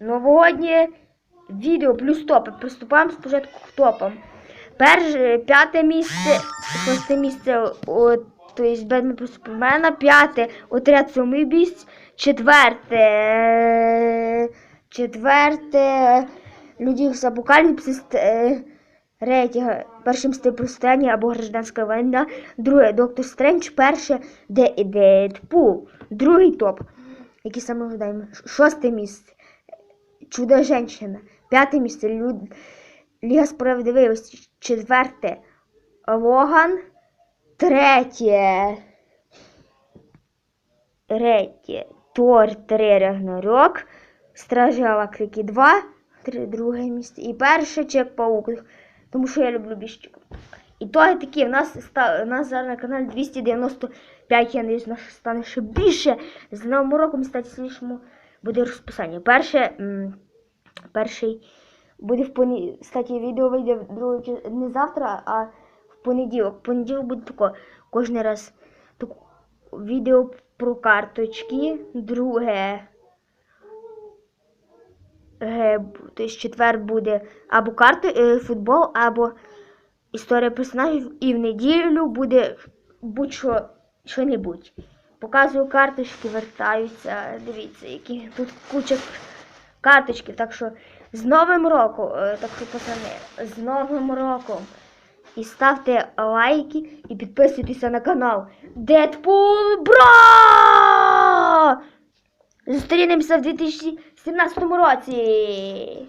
Новогоднє відео плюс топи. Приступаємо спочатку к топам. Перше, п'яте місце, шосте місце, о, то є Бетмен про п'яте, отряд самоубійць, четверте, четверте, Люди з Апокаліпсис, третє, першим степростояння або гражданська війна, друге, Доктор Стрендж, перше, Де- Дедпул, другий топ, який саме ожидаємо, шосте місце, Чудо Женщина, п'яте місце, Люд... Ліга справедливості, четверте, Логан, третє, третє, Тор 3 Рагнарёк, Стражі Галактики 2, три, друге місце. І перше Чек Паук, тому що я люблю біжчиків. І то такі, в нас, ста- у нас зараз на каналі 295, я надіюсь, наш стане ще більше. З Новим роком, кстати, слідчому буде розписання. Перше, перший буде в понеділок. Кстати, відео вийде в другий не завтра, а в понеділок. В понеділок буде тако. Кожен раз так, відео про карточки. Друге. Тобто четвер буде або карти, е, футбол, або історія персонажів. І в неділю буде будь-що що-небудь. Показую карточки, вертаються. Дивіться, які тут куча карточків. Так що з Новим роком, е, так що пацани, з Новим роком. І ставте лайки і підписуйтеся на канал Дедпул Бро! Зустрінемося в 2017 році.